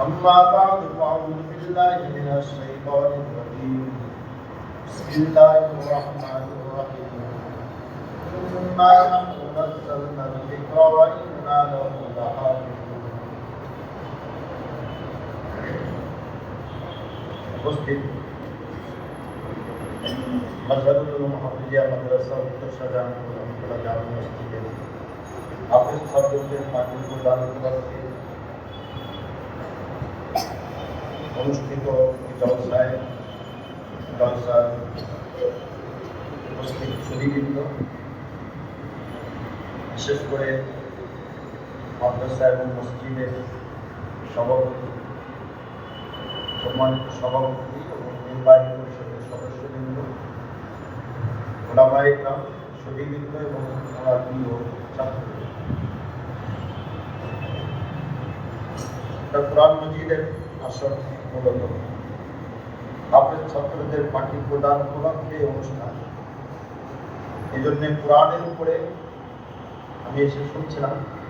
أما بعد فأعوذ بالله من الشيطان الرجيم بسم الله الرحمن الرحيم إنا نحن نزلنا الذكر وإنا له لحافظون উপস্থিত মজহারুল উলুম হাফিজিয়া মাদ্রাসা উত্তর শাহজাহানপুর রহমতুল্লাহ জামা মসজিদে হাফিজ ছাত্রদের মাহফিল প্রদান উপলক্ষে মাদ্রাসা এবং মসজিদের সভাপতি, সম্মানিত সভাপতি এবং নির্বাহী পরিষদের সদস্যবৃন্দ ওলামাইকরাম সুদীবৃন্দ এবং আমার প্রিয় এটা কোরআন মজিদের আসর মূলত হাফেজ ছাত্রদের পাখি প্রদান উপলক্ষে অনুষ্ঠান? এই জন্যে কোরআনের উপরে আমি এসে শুনছিলাম।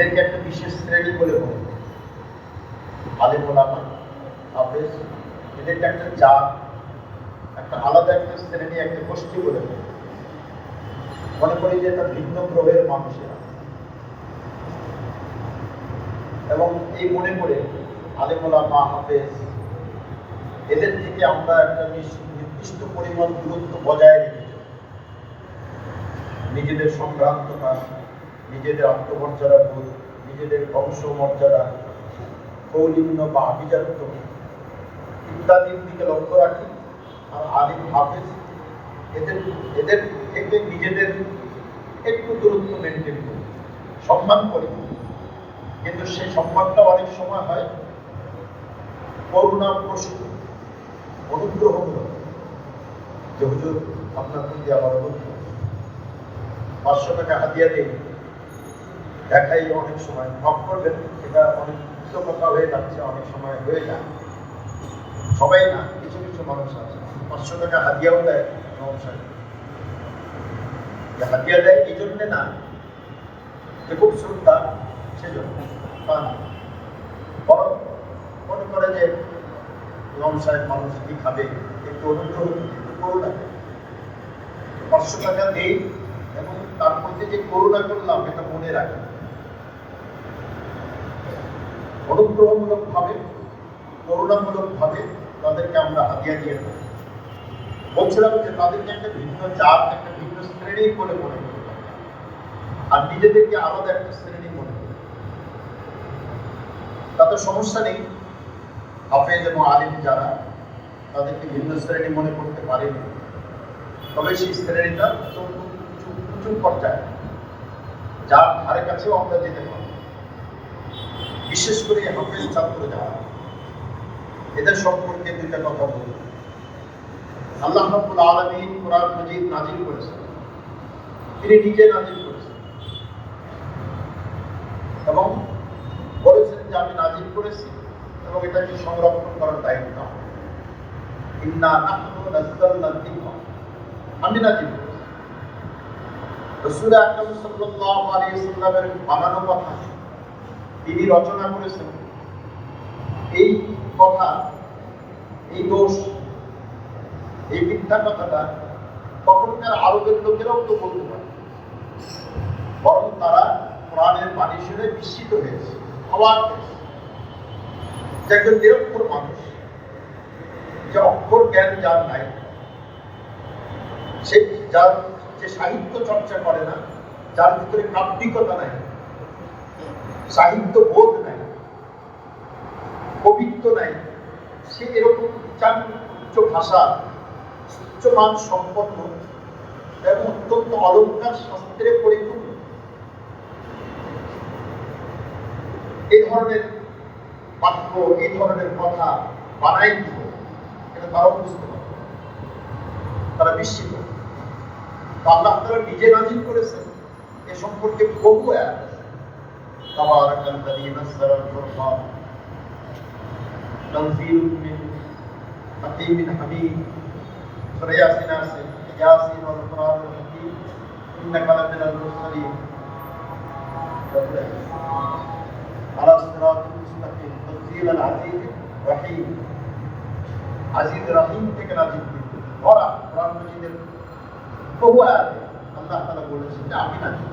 এদেরকে একটা বিশেষ শ্রেণি বলে মনে করি হাফেজ, এদেরকে একটা জাত, একটা আলাদা একটা শ্রেণি, একটা গোষ্ঠী বলে মনে। মনে করি যে এটা ভিন্ন গ্রহের মানুষেরা এবং এই মনে করে আলিমুল্লাহ মা হাফেজ, এদের থেকে আমরা একটা নির্দিষ্ট পরিমাণ দূরত্ব বজায় রেখে চলি। নিজেদের সম্ভ্রান্ততা নিজেদের আত্মমর্যাদা বোধ নিজেদের বংশ মর্যাদা কৌলিন্য বা আভিজাত্য ইত্যাদির দিকে লক্ষ্য রাখি। আর আলিম হাফেজ, এদের এদের থেকে নিজেদের একটু দূরত্ব মেনটেন করি, সম্মান করি। কিন্তু সেই সম্মানটা অনেক সময় হয় করুণা প্রশ্ন, অনুগ্রহমূলক। যে হুজুর, আপনার প্রতি আমার অনুগ্রহ পাঁচশো টাকা হাতিয়া দিই দেখাই অনেক সময়, মাফ করবেন, এটা অনেক কথা হয়ে যাচ্ছে, অনেক সময় হয়ে যায়। সবাই না, কিছু কিছু মানুষ আছে। পাঁচশো টাকা হাতিয়াও দেয় নমস্কার হাতিয়া দেয় এই জন্যে না, যে খুব শ্রদ্ধা, সেজন্য তা বরং মনে করে যে ইমাম সাহেব মানুষ কি খাবে, একটু অনুগ্রহ একটু করুণা পাঁচশো টাকা দেই এবং তার মধ্যে যে করুণা করলাম, এটা মনে রাখি অনুগ্রহমূলক ভাবে তাদেরকে আমরা হাতিয়া দিয়ে থাকি বলছিলাম যে তাদেরকে একটা ভিন্ন জাত, একটা ভিন্ন শ্রেণি বলে মনে করি আর নিজেদেরকে আলাদা একটা শ্রেণি মনে করি তাতে সমস্যা নেই। হাফেজ এবং আলিম যারা, তাদেরকে ভিন্ন শ্রেণি মনে করতে পারেনি। তবে সেই শ্রেণীটা উঁচু পর্যায়ে। যার ধারে কাছেও আমরা যেতে বিশেষ করে হাফেজ ছাত্র যারা এদের সম্পর্কে দুইটা কথা বলব আল্লাহ কোরআন নাজিল করেছেন। তিনি নিজে নাজিল করেছেন। এবং বলেছেন যে আমি নাজিল করেছি এবং এটাকে সংরক্ষণ করার দায়িত্ব ইন্না আমি নাজিল করেছি। সাল্লাল্লাহু আলাইহি বানানো কথা তিনি রচনা করেছেন। এই কথা, এই দোষ, এই মিথ্যা কথাটা তখনকার আরবের লোকেরাও তো বলতে পারে। বরং তারা কোরআনের বাণী শুনে বিস্মিত হয়েছে, অবাক হয়েছে। একজন নিরক্ষর মানুষ, যে অক্ষর জ্ঞান যার নাই, সে যার যে সাহিত্য চর্চা করে না, যার ভিতরে কাব্যিকতা নাই সাহিত্য বোধ নাই, কবিত্ব নাই, সে এরকম উচ্চ ভাষা উচ্চমান সম্পন্ন এবং অত্যন্ত অলঙ্কার শাস্ত্রে পরিপূর্ণ এই ধরনের বাক্য এই ধরনের কথা বানাই দিব, এটা তারাও বুঝতে পারে তারা বিস্মিত আল্লাহ তারা নিজে নাজিল করেছেন, এ সম্পর্কে বহু আয়াত। تبارك الذي نزل الفرقان تنزيل من حكيم حميد سورة ياسين আছে ياسين والقرآن الحكيم إنك لمن المرسلين على صراط مستقيم تنزيل العزيز الرحيم عزيز রহিম থেকে নাজিল করেছে ওরা কোরআন মজিদের বহু আয়াতে আল্লাহ তাআলা বলেছেন যে আমি নাজিল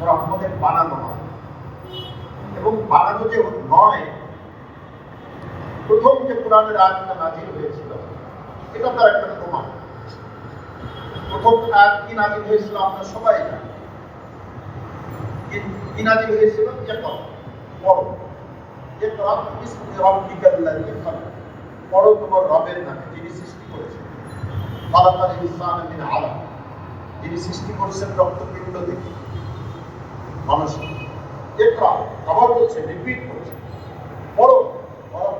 রহমতের বানানো হয়। এবং বানানো যে নয়, প্রথম যে কোরআনের আয়াতটা নাজিল হয়েছিল, এটা তার একটা প্রমাণ। প্রথম আয়াত কি নাজিল হয়েছিল আমরা সবাই জানি কি- নাজিল হয়েছিল? পড়ো। যে তোমার রবের নামে, যিনি সৃষ্টি করেছেন। আলাক। যিনি সৃষ্টি রক্তপিণ্ড থেকে মানুষ একরা আবার বলছে রিপিট করছে পড়ো পড়ো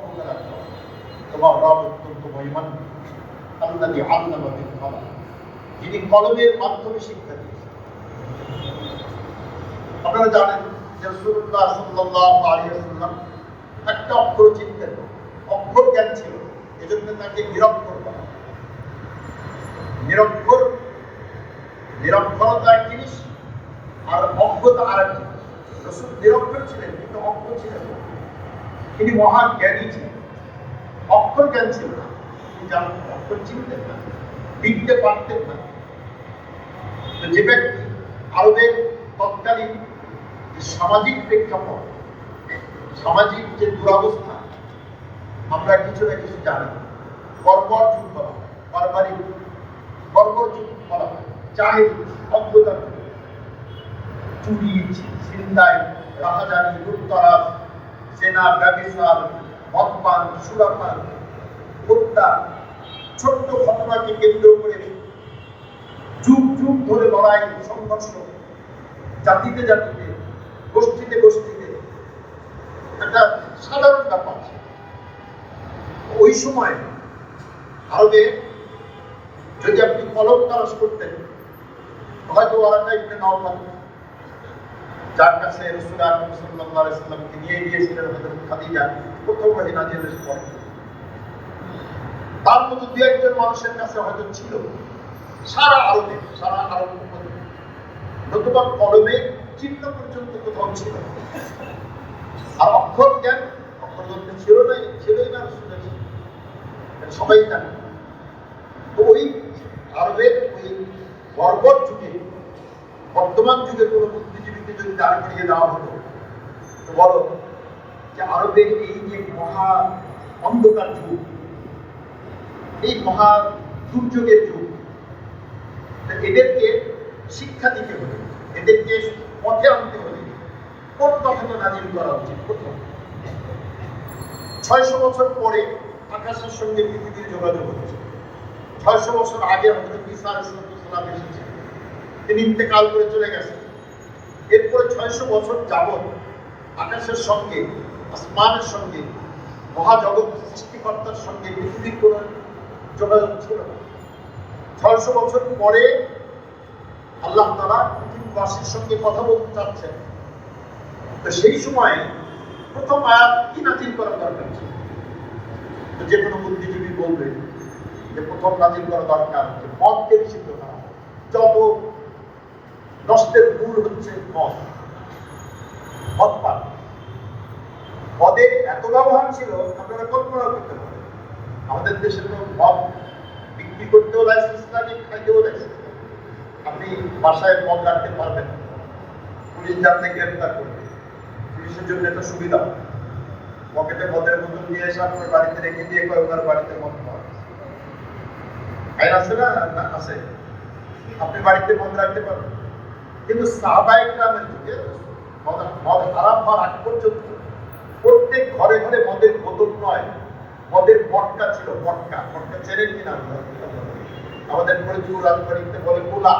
তোমরা রব অত্যন্ত মহিমান আল্লাহ আল্লাহ যিনি কলমের মাধ্যমে শিক্ষা দিয়েছেন। আপনারা জানেন যে আলাইহি ওয়াসাল্লাম একটা অক্ষর চিনতেন অক্ষর জ্ঞান ছিল। এজন্য তাকে নিরক্ষর বলা নিরক্ষর নিরক্ষরতা এক জিনিস আর অজ্ঞতা আর এক জিনিস রসুল নিরক্ষর ছিলেন, কিন্তু অজ্ঞ ছিলেন। তিনি মহান জ্ঞানী ছিলেন। অক্ষর জ্ঞান ছিল না। তিনি জানতেন অক্ষর চিনতেন না, লিখতে পারতেন না। তো যে ব্যক্তি আরবের তৎকালীন যে সামাজিক প্রেক্ষাপট, সামাজিক যে দুরবস্থা, আমরা কিছু না কিছু জানি। বর্বর যুগ বলা হয় বারবারিক বর্বর যুগ বলা হয়। জাহেল অজ্ঞতা যুগ। চুরি চিন্তায় রাহাজানি লুটতরাজ সেনা, ব্যবসার, মদপান, সুরাপান, হত্যা, ছোট্ট ঘটনাকে কেন্দ্র করে যুগ যুগ ধরে লড়াই, সংঘর্ষ, জাতিতে জাতিতে, গোষ্ঠীতে গোষ্ঠীতে। একটা সাধারণ ব্যাপার। ওই সময় আরবে যদি আপনি কলম তালাশ করতেন, হয়তো ওরাটা একটু নাও পারতেন যার কাছে রসুল আকরম সাল্লাল্লাহু আলাইহি সাল্লামকে নিয়ে গিয়েছিলেন, হযরত খাদিজা, প্রথম ওহী নাজিলের পরে। তার মতো দু একজন মানুষের কাছে হয়তো ছিল সারা আরবে, সারা আরব। নতুবা কলমে চিহ্ন পর্যন্ত কোথাও ছিল। আর অক্ষর জ্ঞান অক্ষর গ্রন্থে ছিল না ছিলই না রসুলের। সবাই জানে। তো ওই আরবের ওই বর্বর যুগে, বর্তমান যুগে কোনো বুদ্ধিজীবীকে যদি দাঁড় করিয়ে দেওয়া হতো, তো বলো যে আরবের এই যে মহা অন্ধকার যুগ, এই মহা দুর্যোগের যুগ এদেরকে শিক্ষা দিতে হবে এদেরকে পথে আনতে হবে কোন কথাটা নাজিল করা উচিত? প্রথম, ছয়শো বছর পরে আকাশের সঙ্গে পৃথিবীর যোগাযোগ হচ্ছে। ছয়শো বছর আগে হজরত ঈসা আলাইহিসসালাম এসেছেন। তিনি ইন্তেকাল করে চলে গেছেন। এরপরে ছয়শো বছর যাবৎ আকাশের সঙ্গে, আসমানের সঙ্গে, মহাজগৎ সৃষ্টিকর্তার সঙ্গে পৃথিবীর কোনো যোগাযোগ ছিল ছয়শো বছর পরে আল্লাহ তালা পৃথিবীবাসীর সঙ্গে কথা বলতে চাচ্ছেন। তো সেই সময় প্রথম আয়াত কি নাজিল করা দরকার ছিল? যে কোনো বুদ্ধিজীবী বলবে যে প্রথম নাজিল করা দরকার যে মদকে নিষিদ্ধ করা। যত নষ্টের মূল হচ্ছে মদ। মদ পান মদের এত ব্যবহার ছিল, আপনারা কল্পনা করতে পারেন। আমাদের দেশে তো মদ বিক্রি করতেও লাইসেন্স লাগে খাইতেও লাইসেন্স আপনি বাসায় মদ রাখতে পারবেন পুলিশ জানলে গ্রেফতার করবে। পুলিশের জন্য এটা সুবিধা। পকেটে মদের বোতল নিয়ে এসে আপনার বাড়িতে রেখে দিয়ে কয়, ওনার বাড়িতে মদ হয়েছে। আইন আছে না? আছে। আপনি বাড়িতে মদ রাখতে পারবেন কিন্তু সাহাবাই গ্রামের যুগে মদ হারাম হওয়ার আগ পর্যন্ত প্রত্যেক ঘরে ঘরে মদের বোতল নয়, মদের পটকা ছিল পটকা পটকা চেনেন কিনা? আমাদের ফরিদপুর রাজবাড়িতে বলে কোলা।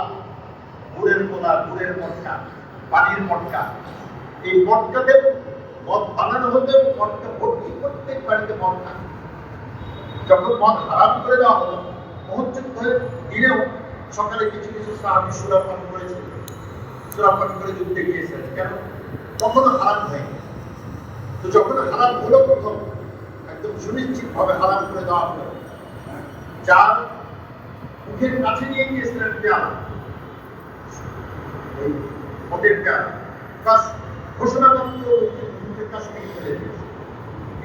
গুড়ের কোলা, গুড়ের মটকা, পানির মটকা। এই মটকাতে মদ বানানো হতো এবং মটকা ভর্তি প্রত্যেক বাড়িতে মদ যখন মদ হারাম করে দেওয়া হলো মহযুদ্ধের দিনেও সকালে কিছু কিছু সাহাবি সুরাপান করেছিল সুরাপান করে যুদ্ধে কেন? তখনও হারাম হয়নি। তো যখন হারাম হলো প্রথম একদম হারাম করে দেওয়া হলো। যার মুখের কাছে নিয়ে গিয়েছিলেন পেয়ালা মুখের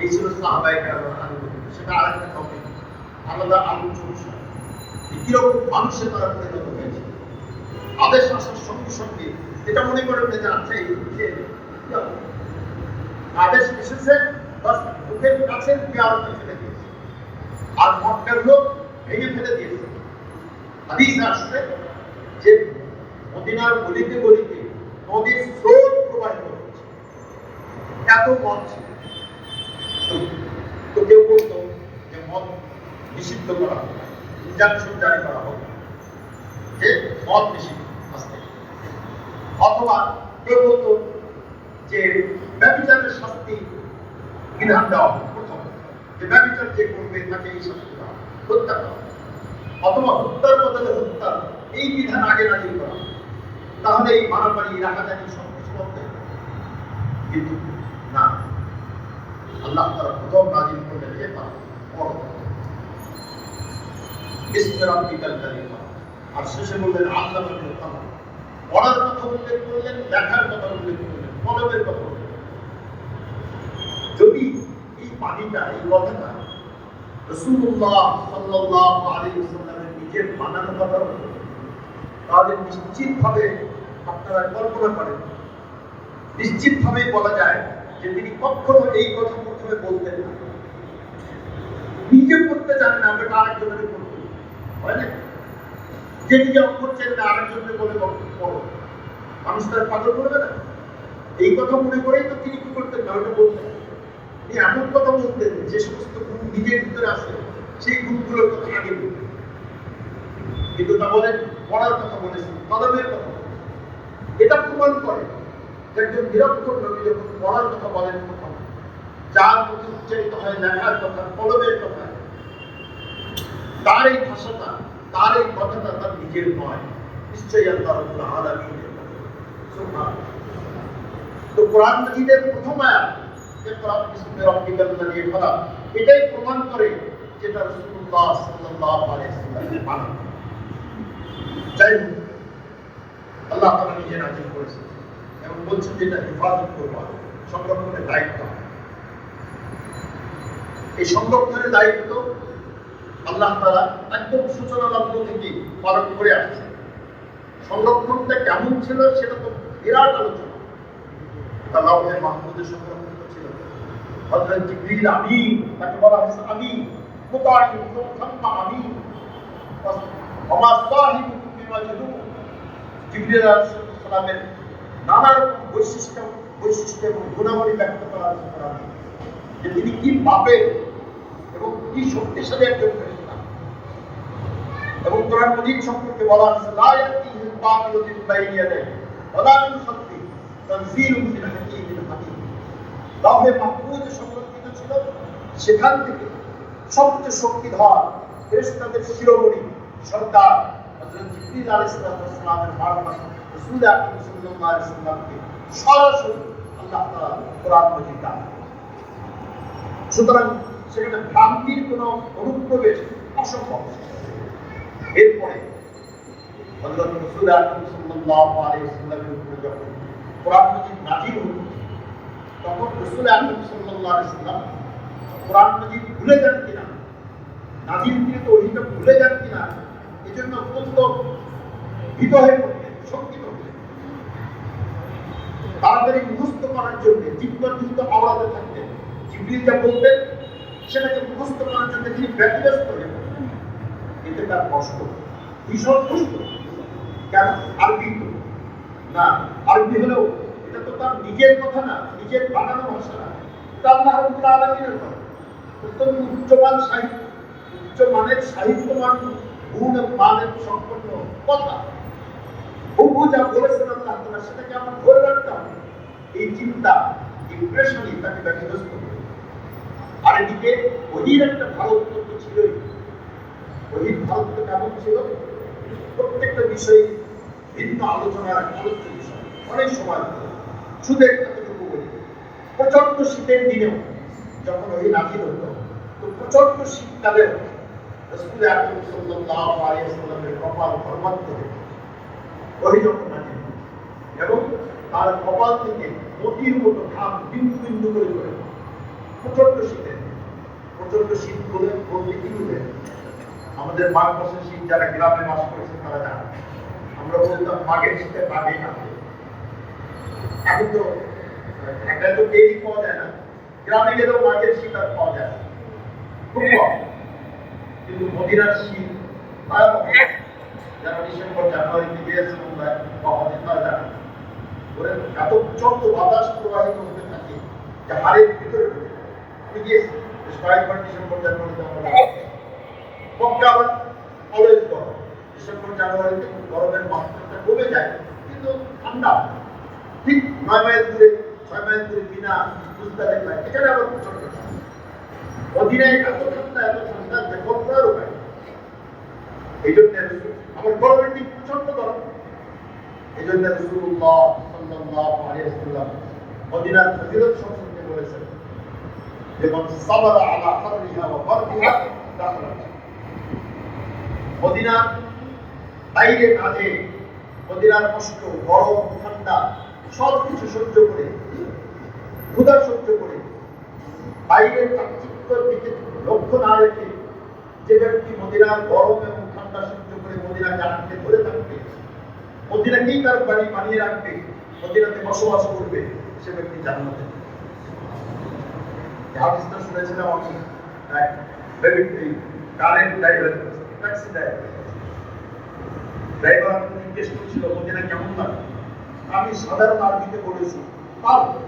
এই ছিল সাহাবাই সেটা আরেকটা আলাদা আলোচনা। কীরকম মানুষের তারা পরিণত আদেশ আসার সঙ্গে সঙ্গে এটা মনে করেন যে আচ্ছা এই যে আদেশ এসেছে, বাস মুখের কাছে পেয়ারতে ফেলে দিয়েছে। আর ভেঙে ফেলে দিয়েছে। হাদিস আসছে যে, মদিনার গলিতে গলিতে নদীর স্রোত হচ্ছে এত মদ ছিল তো- তো কেউ বলতো যে মদ নিষিদ্ধ করা হোক ইনজাংশন জারি করা হোক যে মদ নিষিদ্ধ আজ থেকে। অথবা কেউ বলতো যে ব্যবচারের শাস্তি বিধান দেওয়া হোক প্রথম যে ব্যবচার যে করবে তাকে এই শাস্তি দেওয়া হোক, হত্যা করা হোক। অথবা হত্যার বদলে হত্যা এই বিধান আগে নাজিল করা হোক। তাহলে এই মারামারি রাহাজানি সব কিছু বন্ধ হয়ে যাবে। কিন্তু না আল্লাহ তারা প্রথম নাজিল করলেন যে তা পড়ো বিস্মে রাব্বিকাল কারীম যদি এই পানিটা এই কথাটা নিজের বানানো কথা তাহলে নিশ্চিতভাবে আপনারা কল্পনা করেন বলা যায় যে তিনি কখনো এই কথা প্রথমে বলতেন না। নিজে পড়তে জানেন না, আমরা আরেকজনের পড়তে হয় না যে না আরেকজনের বলে পড়ো মানুষ তার পাগল করবে না? এই কথা মনে করেই তো তিনি কি করতেন? না ওটা বলতেন তিনি এমন কথা বলতেন যে সমস্ত গুণ নিজের ভিতরে আছে সেই গুণগুলোর কথা আগে কিন্তু তা বলেন পড়ার কথা বলেছেন কলমের কথা এটা প্রমাণ করে একজন নিরক্ষর নবী যখন পড়ার কথা বলেন প্রথম যার প্রতি উচ্চারিত হয় লেখার কথা কলমের কথা, তার এই ভাষাটা তার এই কথাটা তার নিজের নয়। নিশ্চয়ই আল্লাহ রাব্বুল তো কোরআন মাজিদের প্রথম আয়াত, যে কোরআন এটাই প্রমাণ করে যেটা রাসূলুল্লাহ আল্লাহ নিজে নাজিল করেছেন এবং বলছেন যে এটা হেফাজত করবা সংরক্ষণের দায়িত্ব এই সংরক্ষণের দায়িত্ব আল্লাহ তাআলা একদম সূচনা লগ্ন থেকে পালন করে আসছে। সংরক্ষণটা কেমন ছিল সেটা তো বিরাট আলোচনা। মাহমুদের ছিল। জিবরিল আমিন, তাকে বলা হয়েছে সালামের নানা রকম বৈশিষ্ট্য বৈশিষ্ট্য এবং যে তিনি কি ভাবেন এবং কি শক্তিশালী একজন এবং কোরআন মজিদ সম্পর্কে বলা আছে, লা ইয়াতিহিল বাতিলু মিন বাইনি ইয়াদাইহি ওয়ালা মিন খালফিহি তানজিলুম মিন হাকীমিন হাকীম। লাউহে মাহফুজ সংরক্ষিত ছিল। সেখান থেকে সবচেয়ে শক্তিধর ফেরেশতাদের শিরোমণি সর্দার হযরত জিবরিল আলাইহিস সালামের মারফত রাসূল আকরাম সাল্লাল্লাহু আলাইহি সাল্লামকে সরাসরি আল্লাহ তাআলা কোরআন মজিদ দান সুতরাং সেখানে ভ্রান্তির কোনো অনুপ্রবেশ অসম্ভব এরপরে এজন্য তাড়াতাড়ি মুখস্থ করার জন্য জিজ্ঞাসিত আওড়াতে থাকতেন। যা বলতেন, সেটাকে মুখস্থ করার জন্য তিনি ব্যতিব্যস্ত। এতে তার কষ্ট। ভীষণ কষ্ট। কেন? আরবি না, আরবি হলেও এটা তো তার নিজের কথা না, নিজের বানানো ভাষা না। এটা আল্লাহ রাব্বুল আলামিনের কথা। অত্যন্ত উচ্চমান সাহিত্য। উচ্চমানের সাহিত্যমান গুণ মানের সম্পন্ন কথা। বহু যা বলেছেন আল্লাহ তাআলা, সেটাকে আমার ধরে রাখতে হবে। এই চিন্তা ইমপ্রেশনই তাকে ব্যতিব্যস্ত করে। আর এদিকে ওহির একটা ভারত তো ছিলই। ওহির ভারত কেমন ছিল? প্রত্যেকটা বিষয়ে ভিন্ন আলোচনার আলোচ্য বিষয়। অনেক সময়। শুধু একটা টুকু বলি। প্রচণ্ড শীতের দিনেও যখন ওই নাজিল হতো, তো প্রচণ্ড শীতকালেও রসুল আকরম সাল্লাল্লাহু আলাইহি ওয়াসাল্লামের কপাল ফরমাত থেকে ওই যখন নাজিল এবং তার কপাল থেকে নদীর মতো ঘাম বিন্দু বিন্দু করে পড়ে প্রচণ্ড শীতে প্রচণ্ড শীত বলে বলতে কি আমাদের মাঘ মাসের শীত যারা গ্রামে বাস করেছে, তারা জানে। আমরা বলতাম, মাঘের শীতে মাঘে কাটে এখন তো ঢাকায় তো ডেইলি পাওয়া যায় না। গ্রামে গেলেও মাঘের শীত আর পাওয়া যায় না। খুব কম। কিন্তু মদিনার শীত। যারা ডিসেম্বর জানুয়ারিতে গিয়েছে মুম্বাই কখনই তারা জানে। ওরা এত প্রচণ্ড বাতাস প্রবাহিত হতে থাকে যে ভিতরে ঢুকে গিয়েছি কয়েকবার ডিসেম্বর আমরা গেছি। মক্কা আবার অলওয়েজ গরম ডিসেম্বর জানুয়ারিতে গরমের মাত্রাটা কমে যায় কিন্তু ঠান্ডা ঠিক নয় মাইল দূরে ছয় মাইল দূরে বিনা মুস্তালিফা এখানে আবার প্রচণ্ড ঠান্ডা অধীনায় এত ঠান্ডা এত ঠান্ডা যে কল্পনার উপায় নেই। এই জন্য রসুল- আমার গরমের দিন প্রচণ্ড গরম এই জন্য রসুল্লাহ সাল্লাল্লাহু আলাইহি ওয়াসাল্লাম মদিনার ফজিলত সম্পর্কে বলেছেন যেমন সাবর আলা হাররিহা ওয়া বারদিহা দাখালা মদিনা বাইরে কাজে মদিনার কষ্ট গরম ঠান্ডা সব কিছু সহ্য করে, ক্ষুধা সহ্য করে, বাইরের চাকচিক্যর দিকে লক্ষ্য না রেখে যে ব্যক্তি মদিনার গরম এবং ঠান্ডা সহ্য করে মদিনাকে আটকে ধরে থাকবে, মদিনাকেই তার বাড়ি বানিয়ে রাখবে, মদিনাতে বসবাস করবে, সে ব্যক্তি জান্নাতে। হাদিসটা শুনেছিলাম আমি ভেবে ড্রাইভার, ট্যাক্সি ড্রাইভার ড্রাইভার জিজ্ঞেস করছিল, মদিনা কেমন লাগে আমি সাধারণ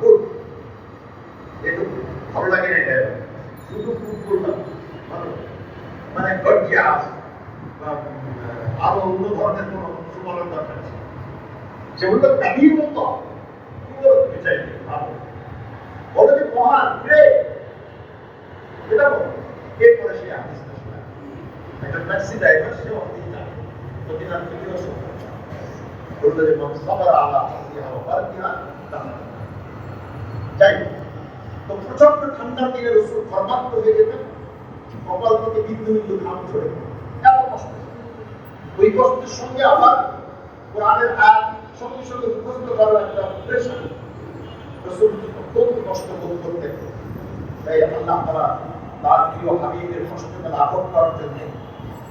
গুড একটু ভালো। লাগে না এটা? শুধু খুব করলাম ভালো। মানে গর্জিয়াস বা আরও অন্য ধরনের কোনো সুবলের দরকার ছিল যেগুলো মতো। তুমি চাইবে ভালো। বলে যে মহান গ্রেট এটা বলো। এরপরে সে একটা ট্যাক্সি ড্রাইভার সে অনেক জানে। মদিনার থেকেও সে বলল যে মন সবার যাই তো প্রচণ্ড ঠান্ডার দিনে রসুল ধর্মাত্ম হয়ে যেতেন, কপাল থেকে বিন্দু বিন্দু ঘাম ঝরে ওই কষ্টের সঙ্গে আবার কোরআনের আয়াত সঙ্গে সঙ্গে মুখস্থ করার একটা প্রেশার রসুল অত্যন্ত কষ্ট বোধ করতেন। তাই আল্লাহ তারা তার প্রিয় হাবিবের কষ্টকে লাঘব করার জন্য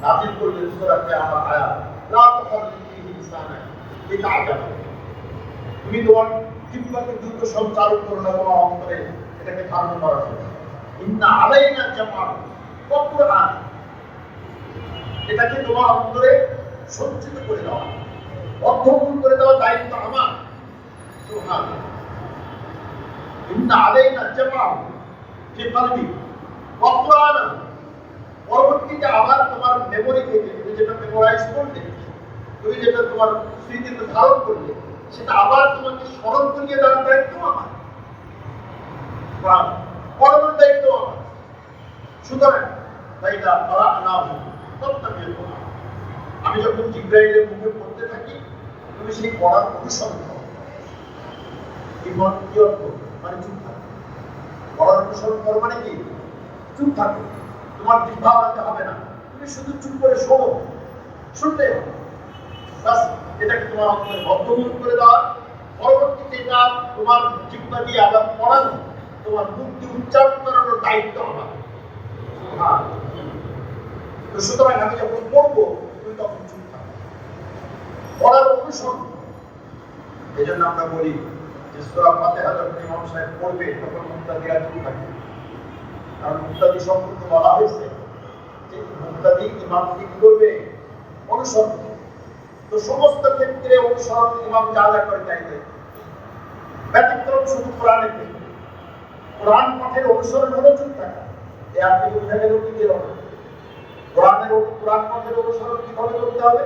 নাজিল করলেন সূরাতে আমার আয়াত লা তুহাররিকি লিসানা লিতা'জাবা তুমি তোমার জিহ্বাকে দ্রুত সঞ্চালন করো না, তোমার অন্তরে এটাকে ধারণ করার জন্য ইন্না আলাইনা জামা ওয়া কুরআন এটাকে তোমার অন্তরে সঞ্চিত করে দেওয়া অধ্যয়ন করে দেওয়া দায়িত্ব আমার। সুবহানাল্লাহ। ইন্না আলাইনা জামা ফি কলবি ওয়া কুরআন পরবর্তীতে আবার তোমার মেমোরি থেকে যেটা মেমোরাইজ তুমি যেটা তোমার স্মৃতিতে ধারণ করলে, সেটা আবার তোমাকে স্মরণ করিয়ে দেওয়ার দায়িত্ব আমার। দায়িত্ব আমার। সুতরাং তাই তারা আমি যখন জিব্রাইলের মুখে পড়তে থাকি, তুমি সেই পড়ার অনুসরণ করো। কি অর্থ? মানে চুপ থাকো। পড়ার অনুসরণ করো মানে কি? চুপ থাকো। তোমার জিহ্বা বানাতে হবে না। তুমি শুধু চুপ করে শোনো। শুনতে হবে। বাস তোমার অন্তরে বদ্ধমূল করে দেওয়া তোমার তোমার দিয়ে উচ্চারণ হ্যাঁ। এই জন্য আমরা বলি যে সুরা ফাতেহা পড়বে, তখন মুক্তা দেওয়া কারণ মুক্তাদি সম্পর্কে বলা হয়েছে যে মুক্তাদি ইমামকে কি করবে? অনুসরণ। তো সমস্ত ক্ষেত্রে অনুসরণ ইমাম যা যা করে তাই ব্যতিক্রম শুধু কোরআনে কোরআন পাঠের অনুসরণ হলো চুপ থাকা। এ আপনি বুঝা গেল কি গেল কোরআনের কোরআন পাঠের অনুসরণ কীভাবে করতে হবে?